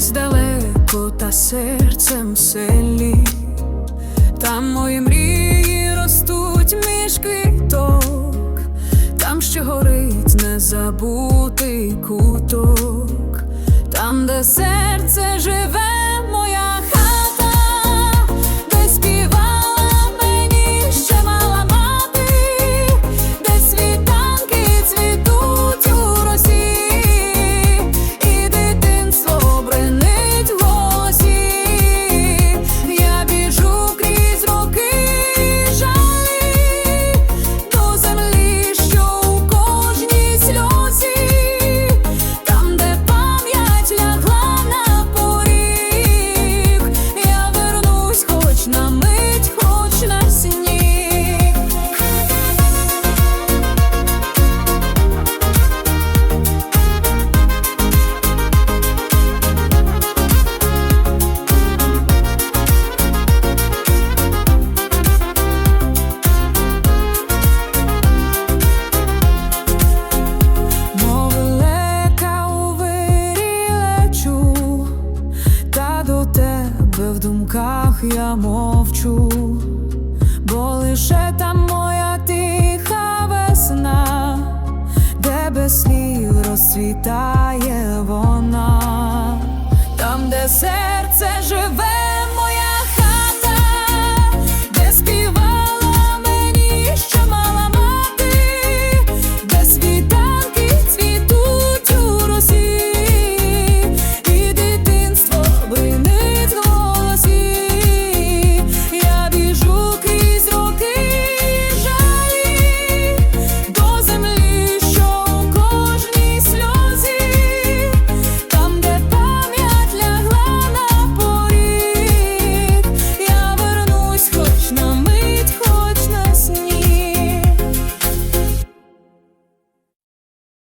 десь далеко, та серцем селі, там мої мрії ростуть між квіток, там що горить незабутий куток, там, де думках я мовчу, бо лише там моя тиха весна, де без слів розцвітає вона,